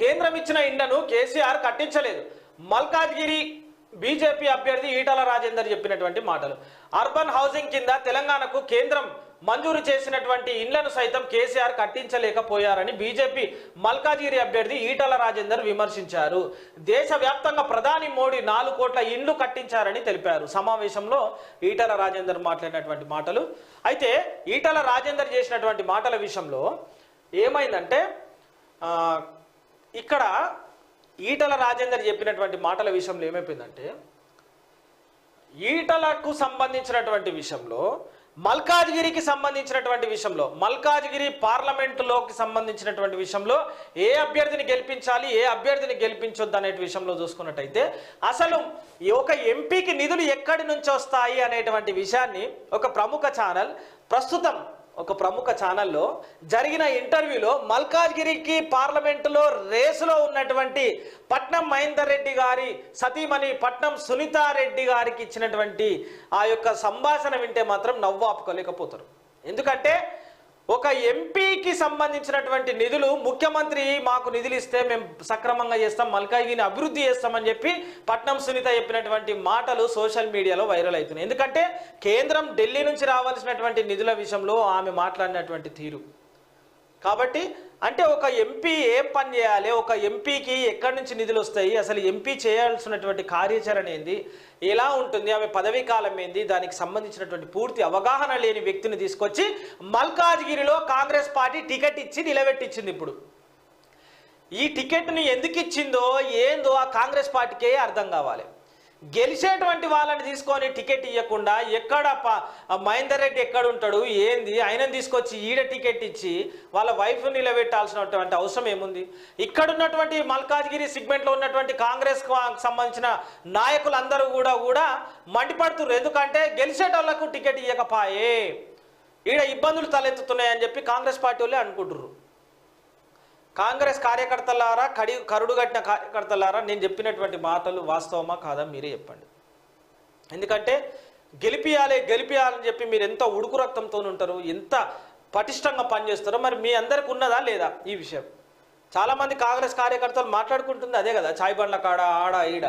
కేంద్రం ఇచ్చిన ఇండ్లను కేసీఆర్ కట్టించలేదు. మల్కాజ్గిరి బీజేపీ అభ్యర్థి ఈటల రాజేందర్ చెప్పినటువంటి మాటలు. అర్బన్ హౌసింగ్ కింద తెలంగాణకు కేంద్రం మంజూరు చేసినటువంటి ఇండ్లను సైతం కేసీఆర్ కట్టించలేకపోయారని బీజేపీ మల్కాజిగిరి అభ్యర్థి ఈటల రాజేందర్ విమర్శించారు. దేశవ్యాప్తంగా ప్రధాని మోడీ నాలుగు కోట్ల ఇండ్లు కట్టించారని తెలిపారు. సమావేశంలో ఈటల రాజేందర్ మాట్లాడినటువంటి మాటలు. అయితే ఈటల రాజేందర్ చేసినటువంటి మాటల విషయంలో ఏమైందంటే ఇక్కడ ఈటల రాజేందర్ చెప్పినటువంటి మాటల విషయంలో ఏమైపోయిందంటే ఈటలకు సంబంధించినటువంటి విషయంలో మల్కాజ్గిరికి సంబంధించినటువంటి విషయంలో మల్కాజ్గిరి పార్లమెంటులోకి సంబంధించినటువంటి విషయంలో ఏ అభ్యర్థిని గెలిపించాలి ఏ అభ్యర్థిని గెలిపించొద్దు అనే విషయంలో చూసుకున్నట్టయితే అసలు ఈ ఒక ఎంపీకి నిధులు ఎక్కడి నుంచి వస్తాయి అనేటువంటి విషయాన్ని ఒక ప్రముఖ ఛానల్ ప్రస్తుతం ఒక ప్రముఖ ఛానల్లో జరిగిన ఇంటర్వ్యూలో మల్కాజ్గిరికి పార్లమెంటులో రేసులో ఉన్నటువంటి పట్నం మహేందర్ రెడ్డి గారి సతీమణి పట్నం సునీతారెడ్డి గారికి ఇచ్చినటువంటి ఆ యొక్క సంభాషణ వింటే మాత్రం నవ్వు ఆపుకోలేకపోతారు. ఎందుకంటే ఒక ఎంపీకి సంబంధించినటువంటి నిధులు ముఖ్యమంత్రి మాకు నిధులు ఇస్తే మేము సక్రమంగా చేస్తాం మల్కాజ్గిరిని అభివృద్ధి చేస్తామని చెప్పి పట్నం సునీత చెప్పినటువంటి మాటలు సోషల్ మీడియాలో వైరల్ అవుతున్నాయి. ఎందుకంటే కేంద్రం ఢిల్లీ నుంచి రావాల్సినటువంటి నిధుల విషయంలో ఆమె మాట్లాడినటువంటి తీరు. కాబట్టి అంటే ఒక ఎంపీ ఏం పని చేయాలి? ఒక ఎంపీకి ఎక్కడి నుంచి నిధులు వస్తాయి? అసలు ఎంపీ చేయాల్సినటువంటి కార్యాచరణ ఏంది? ఎలా ఉంటుంది? ఆమె పదవీ కాలం ఏంది? దానికి సంబంధించినటువంటి పూర్తి అవగాహన లేని వ్యక్తిని తీసుకొచ్చి మల్కాజ్గిరిలో కాంగ్రెస్ పార్టీ టికెట్ ఇచ్చి నిలబెట్టించింది ఇప్పుడు. ఈ టికెట్ని ఎందుకు ఇచ్చిందో ఏందో ఆ కాంగ్రెస్ పార్టీకే అర్థం కావాలి. గెలిచేటువంటి వాళ్ళని తీసుకొని టికెట్ ఇవ్వకుండా ఎక్కడ ప- మహేందర్ రెడ్డి ఎక్కడ ఉంటాడు ఏంది? ఆయనను తీసుకొచ్చి ఈడ టికెట్ ఇచ్చి వాళ్ళ వైఫ్ నిలబెట్టాల్సినటువంటి అవసరం ఏముంది? ఇక్కడ ఉన్నటువంటి మల్కాజ్గిరి సిగ్మెంట్లో ఉన్నటువంటి కాంగ్రెస్ సంబంధించిన నాయకులందరూ కూడా కూడా మండిపడుతున్నారు ఎందుకంటే గెలిచేటోళ్ళకు టికెట్ ఇవ్వకపాయే ఈడ ఇబ్బందులు తలెత్తుతున్నాయని చెప్పి కాంగ్రెస్ పార్టీ వాళ్ళే అనుకుంటుర్రు. కాంగ్రెస్ కార్యకర్తలారా కడి కరుడు కట్టిన కార్యకర్తలారా నేను చెప్పినటువంటి మాటలు వాస్తవమా కాదా మీరే చెప్పండి. ఎందుకంటే గెలిపియాలి గెలిపియాలని చెప్పి మీరు ఎంత ఉడుకు రక్తంతో ఉంటారు ఎంత పటిష్టంగా పనిచేస్తారో మరి మీ అందరికి ఉన్నదా లేదా ఈ విషయం? చాలామంది కాంగ్రెస్ కార్యకర్తలు మాట్లాడుకుంటుంది అదే కదా చాయ్ బండ్ల కాడ ఆడ ఈడ.